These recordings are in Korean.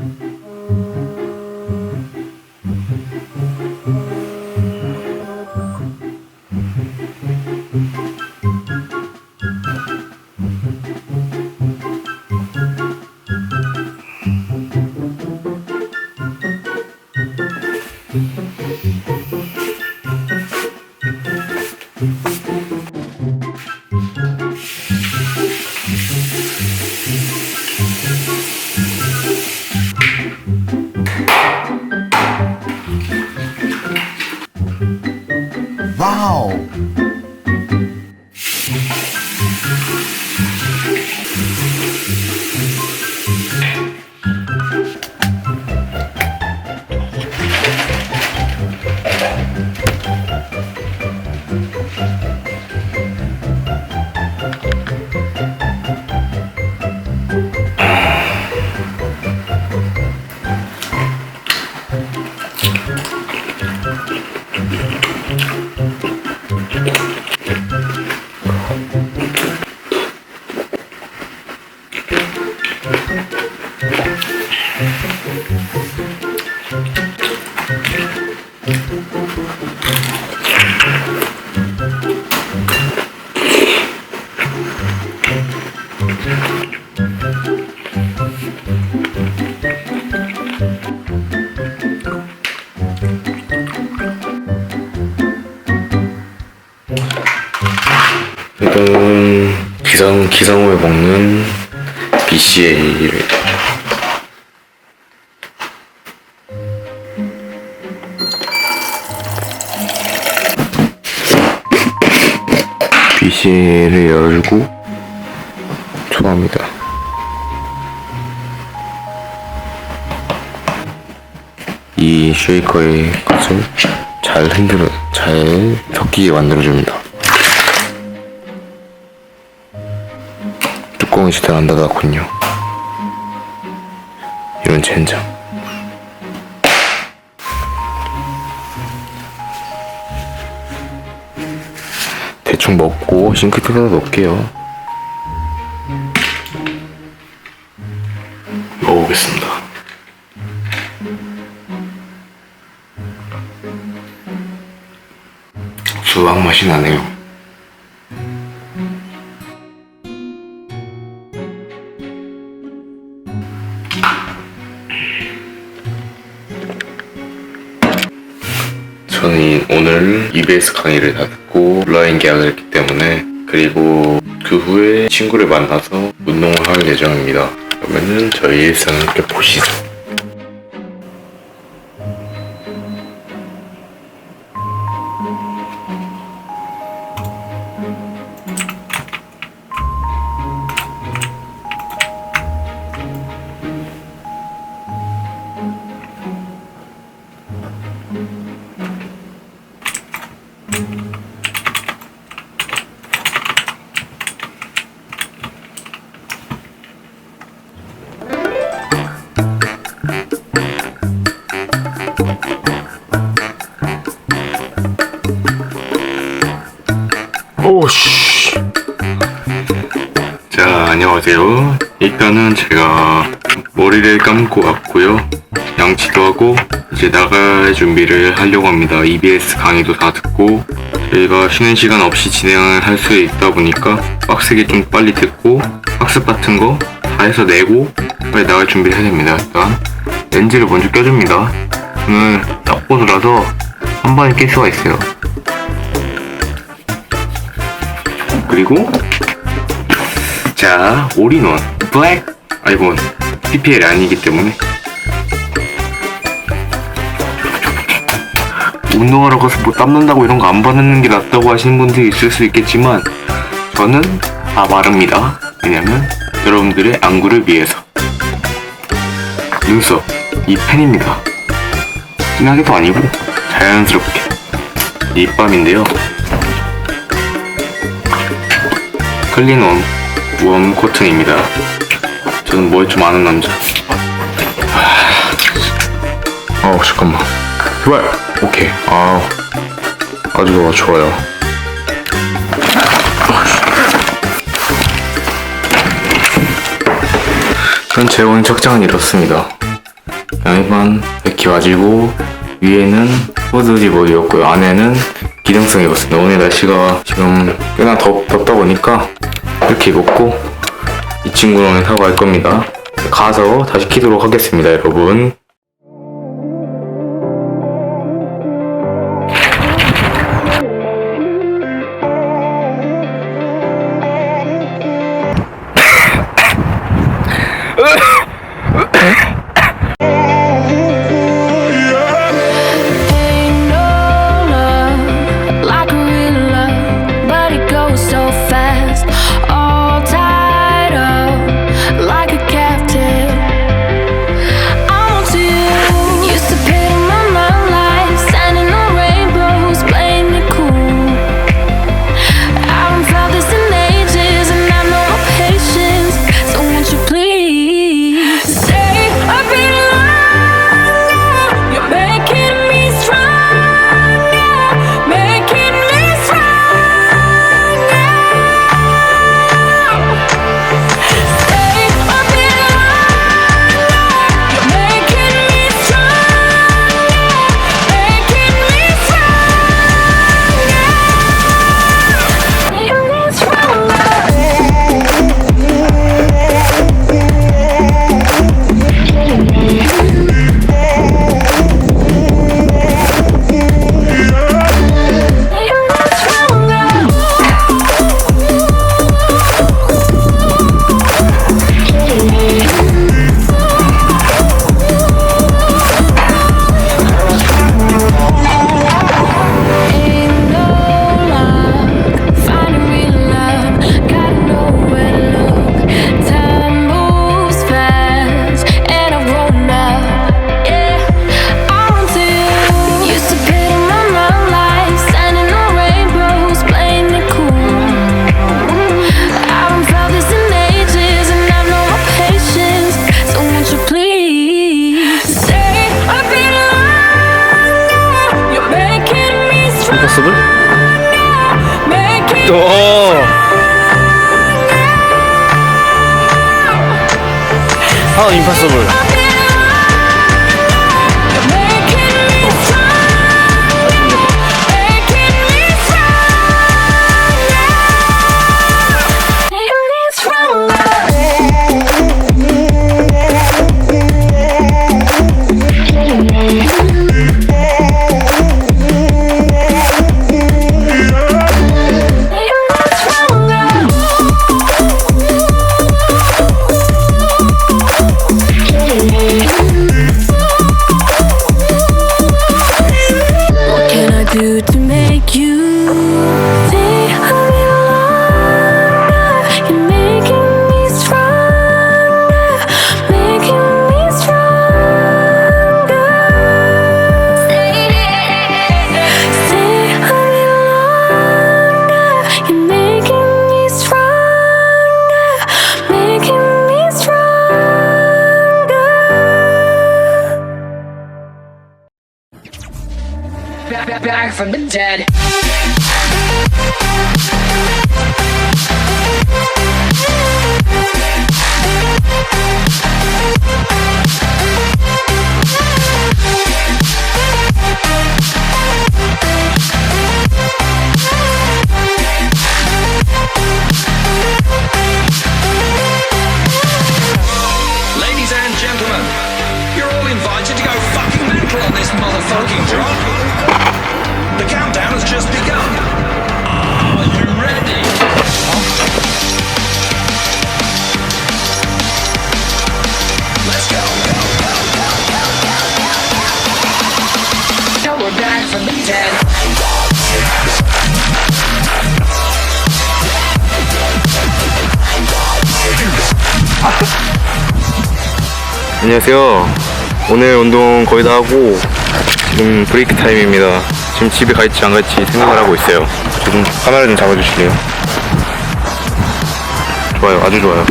와우. 기상 기상 후에 먹는. BCA를 열고 초합니다. 이 쉐이커의 것을 잘 흔들어 잘 섞이게 만들어줍니다. 뚜껑이 제대로 안 닫았군요. 이런 젠장. 대충 먹고 싱크대에다 넣을게요. 먹어보겠습니다. 수박 맛이 나네요. 오늘 EBS 강의를 다 듣고 온라인 계약을 했기 때문에 그리고 그 후에 친구를 만나서 운동을 할 예정입니다. 그러면은 저희 일상을 함께 보시죠. 일단은 제가 머리를 감고 왔고요. 양치도 하고 이제 나갈 준비를 하려고 합니다. EBS 강의도 다 듣고 저희가 쉬는 시간 없이 진행을 할 수 있다 보니까 빡세게 좀 빨리 듣고 학습 같은 거 다 해서 내고 빨리 나갈 준비를 해야 됩니다. 일단 렌즈를 먼저 껴줍니다. 오늘 딱보드라서 한 번에 낄 수가 있어요. 그리고 자 올인원 블랙 아이폰 PPL 아니기 때문에. 운동하러 가서 뭐 땀난다고 이런 거 안 바르는 게 낫다고 하시는 분들이 있을 수 있겠지만 저는 다 바릅니다. 왜냐면 여러분들의 안구를 위해서. 눈썹 이 펜입니다. 진하게도 아니고 자연스럽게. 립밤인데요. 클린 원 웜 코튼입니다. 저는 뭐에 좀 아는 남자. 아, 어, 잠깐만. 제발. 오케이. 아, 아주 너무 좋아요. 그럼 제 오늘 착장은 이렇습니다. 양이반 백키 와지고 위에는 후드 집어이었고요 안에는 기등성이었습니다. 오늘 날씨가 지금 꽤나 덥, 덥다 보니까 이렇게 입었고 이 친구랑은 사과할 겁니다. 가서 다시 키도록 하겠습니다, 여러분. from the dead. 안녕하세요. 오늘 운동 거의 다 하고 지금 브레이크 타임입니다. 지금 집에 갈지 안 갈지 생각을 하고 있어요. 지금 카메라 좀 잡아주실래요? 좋아요. 아주 좋아요.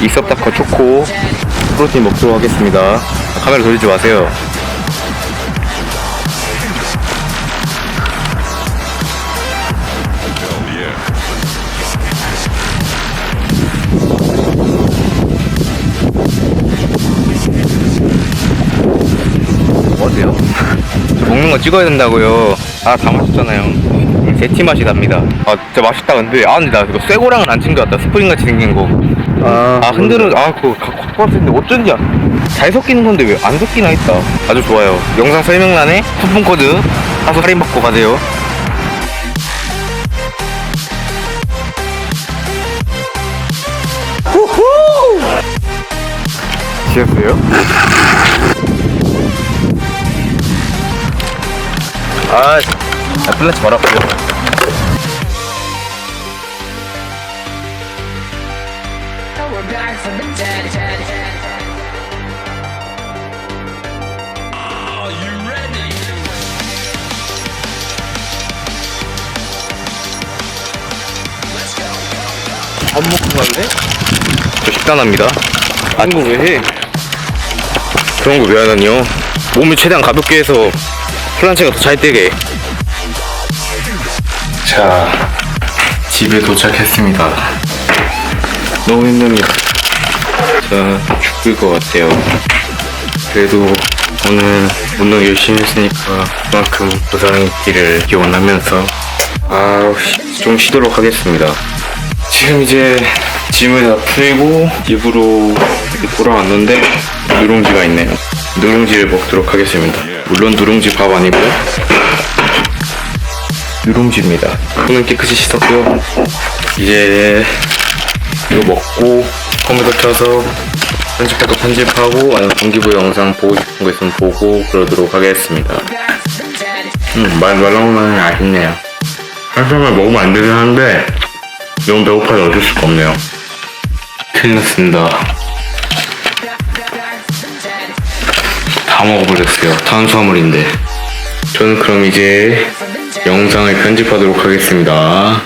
이썹 닦아 초코 프로틴 먹도록 하겠습니다. 카메라 돌리지 마세요. 거 찍어야 된다고요. 아, 다 마셨잖아요. 제티 맛이 납니다. 아, 진짜 맛있다. 근데, 아, 근데 나 이거 쇠고랑은 안 챙겨왔다. 스프링 같이 생긴 거. 아, 아, 흔들은, 아, 그거 갖고 왔는데 어쩐지 잘 섞이는 건데 왜 안 섞이나 했다. 아주 좋아요. 영상 설명란에 쿠폰 코드 사서 할인 받고 가세요. 지었어요? 아, 아 플라치 바로 go. 밥 먹고 갈래? 저 식단합니다. 이거 왜 해? 그런 거 왜 하다니요? 몸을 최대한 가볍게 해서 플란체가 더 잘 뛰게. 자, 집에 도착했습니다. 너무 힘듭니다. 자, 죽을 것 같아요. 그래도 오늘 운동 열심히 했으니까 그만큼 보상이 있기를 기원하면서 아, 쉬- 좀 쉬도록 하겠습니다. 지금 이제 짐을 다 풀고 집으로 돌아왔는데 누룽지가 있네요. 누룽지를 먹도록 하겠습니다. 물론 누룽지 밥 아니고요. 누룽지입니다. 손은 깨끗이 씻었고요. 이제 이거 먹고 컴퓨터 켜서 편집할 거 편집하고 아니면 동기부여 영상 보고 싶은 거 있으면 보고 그러도록 하겠습니다. 음, 말, 말로만 아쉽네요. 한 사람을 먹으면 안 되긴 하는데 너무 배고파서 어쩔 수가 없네요. 큰일 났습니다. 다 먹어버렸어요. 탄수화물인데. 저는 그럼 이제 영상을 편집하도록 하겠습니다.